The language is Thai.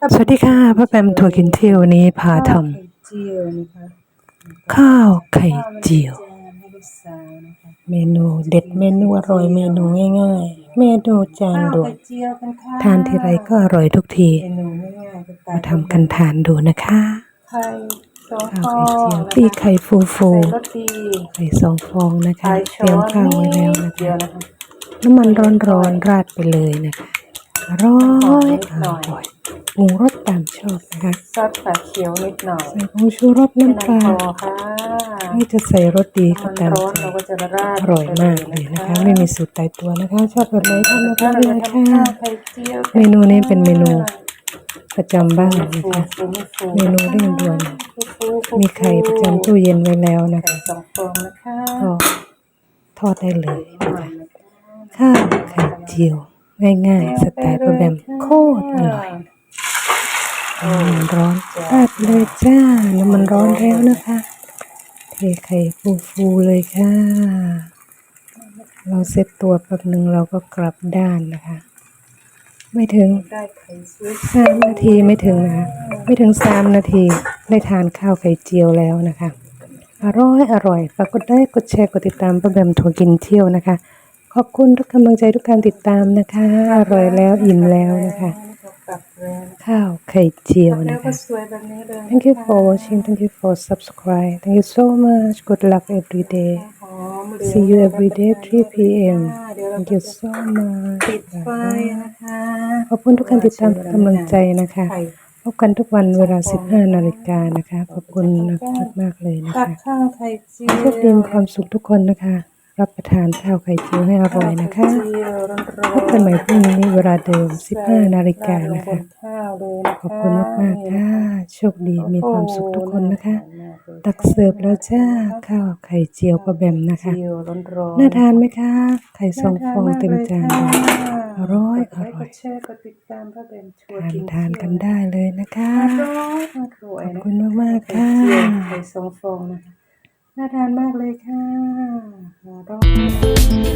ป้าสวัสดีค่ะพ่อแปมทัวร์กินเที่ยววันนี้พาทไข่เจียวนะคะำข้าวไข่เจียวข้าวมันจานให้ลูกสาวนะคะเมนูเด็ดเมนูอร่อยเมนูง่ายๆ เมนูจานข้าวด่วไข่นเจียวกันค่ะทานทีไรก็อร่อยทุกทีเมนูง่ายๆก็ตามาทำกันทานดูนะคะไข่สองข้าวฟอไข่งเจียวนะคะปีกไข่ฟูฟูใส่รสดีไข่สองฟองนะคะไข่เตช้รียอมนข้าวไว้แล้วนะเดียคะวนะคะน้ำมันร้อนๆราดไปเลยนะคะอร่อยอร่อย ปรุงรสตามชอบนะคะซอสฝาเขียวนิดหน่อยใส่ผงชูรสเป็นน้ำปลาน้ำพอค่ะไม่จะใส่รสดีก็มันตามร้อนใจเราก็จะราดอร่อยมากเลยนะคะ ไม่มีสูตรตายตัวนะคะ ชอบแบบไหนทำแบบถ้านั้นเราเลยจะทำค่ะข้าวไข่เจียวกัเมนูนี้เป็นเมนูประจำบ้านฟูนะคะฟูไม่ฟูเมนูเร่งด่วนฟูฟูมีไข่ประจำตู้เย็นไว้แล้วนะไข่คะสองฟองนะคะก็ทอดได้เลยนะหน่อคะยนะคะข้าวไข่เจียว ง่ายๆ สไตล์ป้าแบมโคตรอร่อยน้ำ มันร้อนราดเลยจ้าน้ำมันร้อนแล้วนะคะ เทไข่ฟูๆเลยค่ะ เราเซตตัวแป๊บหนึ่งเราก็กลับด้านนะคะ ไม่ถึงได้ไข่สวยสามนาทีไม่ถึงนะคะไม่ถึงสามนาทีได้ทานข้าวไข่เจียวแล้วนะคะ อร่อยอร่อยฝากกดไลค์กดแชร์กดติดตามป้าแบมทัวร์กินเที่ยวนะคะ ขอบคุณทุกกำลังใจทุกการติดตามนะคะ อร่อยแล้วอิ่มแล้วนะคะ กลับแล้วข้าวไข่เจียวแล้นะวก็คะ สวยแบบนี้เลย Thank you for watching Thank you for subscribe Thank you so much Good luck every day หอมเหลือง See you every day 3 p.m. เดี๋ยวเรา Thank you so much ปิดไฟนะคะขอบคุณทุกการติดตามทุกกำลังใจนะคะ ไข่พบกันทุกวันเวลา 15 นาฬิกานะคะ ขอบคุณมากๆเลยนะตักคะข้าวไข่เจียว โชคดีมีความสุขทุกคนนะคะ รับประทานข้าวไข่เจียวให้อร่อยนะคะไข่เจียวร้อนๆพบกันใหม่พรุ่งนี้เวลาเดิม 15 นาฬิกาลงนะบคะนข้าวเลยนะะขอบคุณมากๆค่ะ โชคดีมีความสุขทุกคนนะคะ ตักเสิร์ฟแล้วจ้า ข้าวไข่เจียวปลาแบมนะคะเจียวร้อนๆน่าทานไหมคะ ไข่สองฟองเต็มจานเลยอร่อยอกดไลค์ร่อยกดแชร์กดติดตามพระเบนชัวทานกินทานกันได้เลยนะคะอร่อยอร่อยขอบนะคุณมากๆไข่ค่ะเจียวไข่สองฟองนะคะ น่าทานมากเลยค่ะรอย